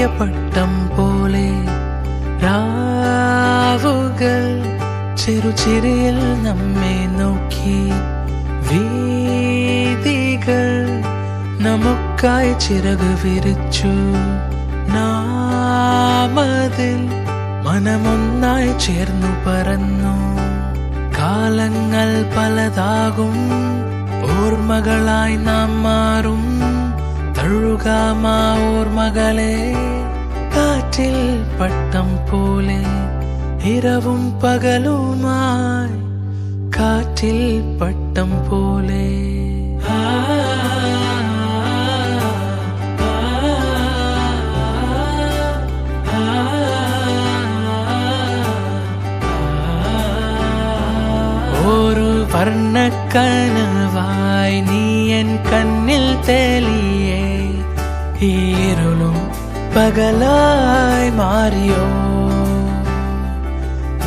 നീട്ടിയ പട്ടം പോലെ രാവുകൾ ചെറുചിരിയിൽ നമ്മെ നോക്കി. വീതികൾ നമുക്കായി ചിറക് വിരിച്ചു. നാമതിൽ മനമൊന്നായി ചേർന്നു പറന്നു. കാലങ്ങൾ പലതാകും ഓർമ്മകളായി നാം മാറും. തഴുകാമാ ഓർമ്മകളെ. மனசில் பட்டம் போலே இரவும் பகலுமாய் காற்றில் பட்டம் போலே ஒரு வர்ண கனவாய் நீ என் கண்ணில் தெளியே இருளும் പകലായി മാറിയോ?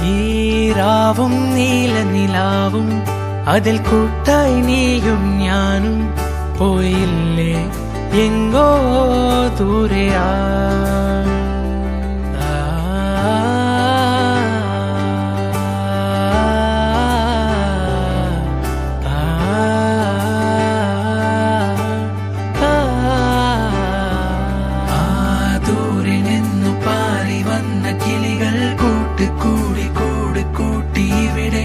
ഈരാവും നീല നിലാവും അതിൽ കൂട്ടായി നീയും ഞാനും പോയില്ലേ? എങ്കോ ദൂരെയാ.